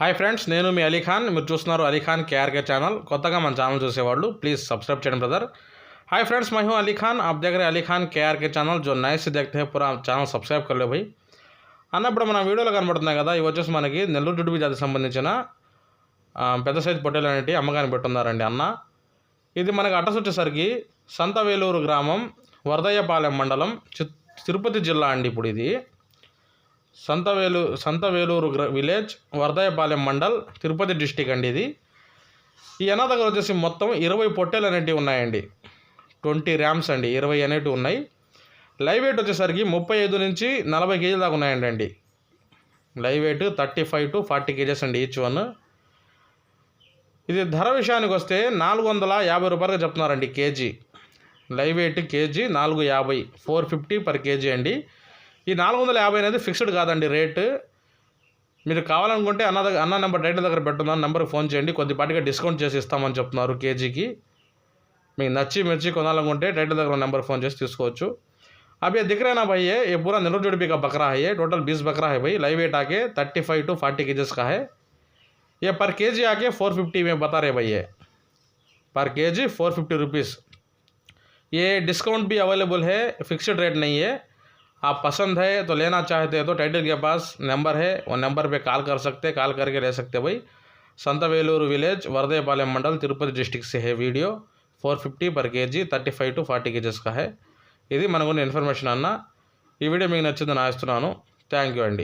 Hi friends నేను మీ అలీఖాన్ మీరు చూస్తున్నారు అలీఖాన్ కేఆర్కే ఛానల్. కొత్తగా మన ఛానల్ చూసేవాళ్ళు ప్లీజ్ సబ్స్క్రైబ్ చేయండి brother hi friends Mahima Ali Khan ఆప్ దగ్గర అలీఖాన్ కేఆర్కే ఛానల్ జో నైస్ దగ్గర పురా ఛానల్ సబ్స్క్రైబ్ कर భయ్ అన్నప్పుడు మన వీడియోలో కనబడుతున్నాయి కదా ఇవి వచ్చేసి మనకి నెల్లూరు డుడిబి జాతి సంబంధించిన పెద్ద సైజ్ పొట్టేలు అనేటి అమ్మగారిని పెట్టున్నారండి అన్న. ఇది మనకి అడ్రస్ వచ్చేసరికి సంతవేలూరు గ్రామం వరదయ్యపాలెం మండలం తిరుపతి జిల్లా అండి ఇప్పుడు ఇది. సంతవేలు సంతవేలూరు గ్ర విలేజ్ వరదాయపాలెం మండల్ తిరుపతి డిస్టిక్ అండి ఇది. ఈ అన్న దగ్గర వచ్చేసి మొత్తం ఇరవై పొట్టేలు అనేటివి ఉన్నాయండి. ట్వంటీ ర్యామ్స్ అండి ఇరవై అనేటివి ఉన్నాయి. లైవ్ వెయిట్ వచ్చేసరికి ముప్పై ఐదు నుంచి నలభై కేజీల దాకా ఉన్నాయండి అండి. Live weight thirty five to forty kgs అండి ఈచ్ వన్. ఇది ధర విషయానికి వస్తే నాలుగు వందల యాభై రూపాయలుగా చెప్తున్నారండి కేజీ. లైవ్ వెయిట్ కేజీ నాలుగు యాభై ఫోర్ ఫిఫ్టీ పర్ కేజీ అండి. ఈ నాలుగు వందల యాభై అనేది ఫిక్స్డ్ కాదండి రేటు మీరు కావాలనుకుంటే అన్న దగ్గర అన్న నెంబర్ టైటిల్ దగ్గర పెట్టున్నాను నెంబర్కి ఫోన్ చేయండి కొద్దిపాటిగా డిస్కౌంట్ చేసి ఇస్తామని చెప్తున్నారు కేజీకి మీకు నచ్చి మిర్చి కొనాలనుకుంటే టైటిల్ దగ్గర నెంబర్ ఫోన్ చేసి తీసుకోవచ్చు अब ये दिख रहा है ना भाई ये ये पूरा निरोज जोड़ी का बकरा है ये टोटल बीस बकरा है भाई लाइव वेट आके thirty five to forty kgs का है ये पर के जी आके फोर फिफ्टी में बता रहे भाई ये पर K G four fifty rupees ये डिस्काउंट भी अवेलेबल है फिक्स्ड रेट नहीं है आप पसंद है तो लेना चाहते हो तो टाइटल के पास नंबर है वो नंबर पे कॉल कर सकते कॉल करके ले सकते भाई। సంతవేలూరు విలేజ్ వరదేపాలెం మండల్ తిరుపతి డిస్టిక్ సే హే video four fifty per kg thirty five to forty kgs కా హే ఇది మనకున్న ఇన్ఫర్మేషన్ అన్న ఈ వీడియో మీకు నచ్చిందని ఆస్తున్నాను థ్యాంక్ యూ అండి